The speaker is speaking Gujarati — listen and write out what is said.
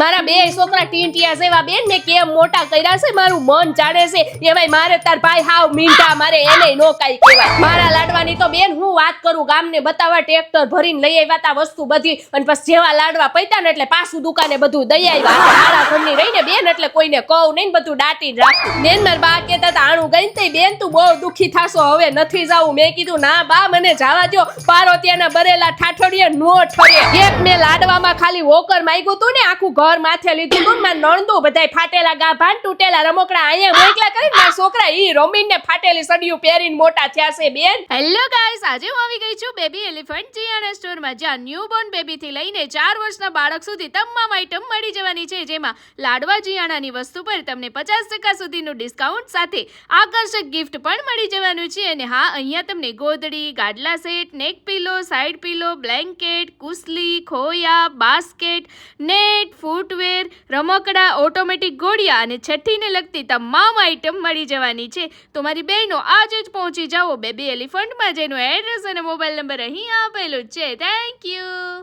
મારા બે છોકરા ટીંટિયા છે બેન મેં કેમ મોટા કર્યા છે, મારું મન જાણે છે. એમાંય મારે તાર ભાઈ હાવ મીંઢા, મારે એને નો કાઈ કહેવાય. મારા લાડવાની તો બેન, હું વાત કરું ગામને બતાવવા, ટ્રેક્ટર ભરીને લઈ આવ્યા તા વસ્તુ બધી. અને પછી જેવા લાડવા પૈતા ને એટલે પાછું દુકાને બધું દઈ આવ્યા. મારા ઘરની રહીને બેન, એટલે કોઈને કહું નહીં બધું દાટી રાખું. બેન મારા બા કહેતા હતા, આણું ગઈ તે બેન, તું બહુ દુખી થાશો, હવે નથી જાવું. મેં કીધું, ના બા, મને જવા દ્યો. પારો ત્યાંના બરેલા ઠાઠડીએ નો ઠરે. એક મેં લાડવામાં ખાલી વોકર માંગ્યું તું ને, આખું ઘર માથે લીધું તું, માર નણંદુ બધાય ફાટેલા ગાભાન, તૂટેલા રમકડા અહીંયા મોકલા કરી મારા છોકરા ઈ રમીને ફાટેલી સડિયું પહેરીને મોટા થયા છે બેન. હેલો ગાઈસ આજે હું આવી ગઈ છું બેબી એલિફન્ટ જીયાના સ્ટોરમાં, જ્યાં ન્યૂબોર્ન બેબીથી લઈને ચાર વર્ષના બાળક સુધી તમામ આઇટમ મળી જવાની છે, જેમાં લાડવા જીયાણાની વસ્તુ પર તમને પચાસ ટકા સુધીનું ડિસ્કાઉન્ટ સાથે આકર્ષક ગિફ્ટ પણ મળી જવાનું છે. અને હા, અહીંયા તમને ગોદડી, ગાડલા set neck pillow side pillow blanket કુસલી, ખોયા બાસ્કેટ નેટ ફૂટવેર રમકડા ઓટોમેટિક ગોળિયા અને છઠ્ઠીને લગતી તમામ આઇટમ મળી જવાની છે. તો મારી બહેનો, આજે જ પહોંચી જાઓ બેબી એલિફન્ટમાં, જેનું એડ્રેસ અને મોબાઈલ નંબર અહીં આપેલું છે. Thank you